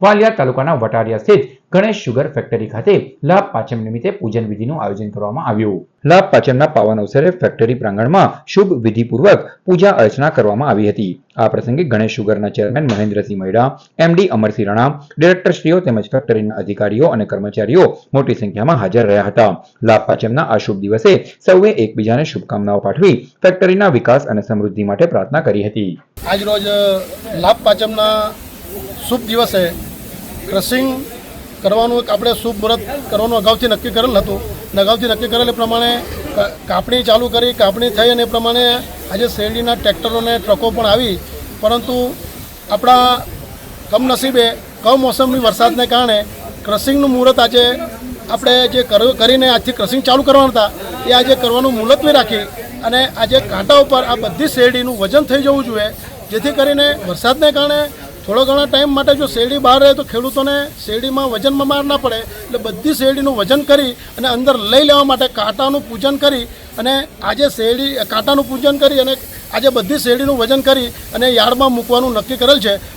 વાલિયા તાલુકાના વટારિયા સ્થિત Ganesh sugar factory ખાતે લાભ પાચમ નિમિત્તે પૂજન વિધિનું આયોજન કરવામાં આવ્યું. લાભ પાંચમના પાવન અવસરે ફેક્ટરી પ્રાંગણમાં શુભ વિધિપૂર્વક પૂજા અર્ચના કરવામાં આવી હતી. આ પ્રસંગે ગણેશ સુગરના ચેરમેન મહેન્દ્રસિંહ મહેડા એમડી અમરસિંહ રાણા, ડિરેક્ટરશ્રીઓ તેમજ ફેક્ટરીના અધિકારીઓ અને કર્મચારીઓ મોટી સંખ્યામાં હાજર રહ્યા હતા. લાભ પાંચમના આ શુભ દિવસે સૌએ એકબીજાને શુભકામનાઓ પાઠવી ફેક્ટરીના વિકાસ અને સમૃદ્ધિ માટે પ્રાર્થના કરી હતી. આજરોજ લાભ પાંચમના શુભ દિવસે ક્રશિંગ કરવાનું એક આપણે શુભ મુહૂર્ત કરવાનું અગાઉથી નક્કી કરેલ હતું. અને અગાઉથી નક્કી કરેલ એ પ્રમાણે કાપણી ચાલુ કરી, કાપણી થઈ અને એ પ્રમાણે આજે શેરડીના ટ્રેક્ટરોને ટ્રકો પણ આવી. પરંતુ આપણા કમનસીબે કમોસમની વરસાદને કારણે ક્રશિંગનું મુહૂર્ત આજે આપણે જે કર- કરીને આજથી ક્રશિંગ ચાલુ કરવાના હતા, એ આજે કરવાનું મુલતવી રાખી અને આજે કાંટા ઉપર આ બધી શેરડીનું વજન થઈ જવું જોઈએ. જેથી કરીને વરસાદને કારણે થોડો ઘણા ટાઈમ માટે જો શેરડી બહાર રહે તો ખેડૂતોને શેરડીમાં વજનમાં માર ના પડે, એટલે બધી શેરડીનું વજન કરી અને અંદર લઈ લેવા માટે કાંટાનું પૂજન કરી અને આજે શેરડી, કાંટાનું પૂજન કરી અને આજે બધી શેરડીનું વજન કરી અને યાર્ડમાં મૂકવાનું નક્કી કરેલ છે.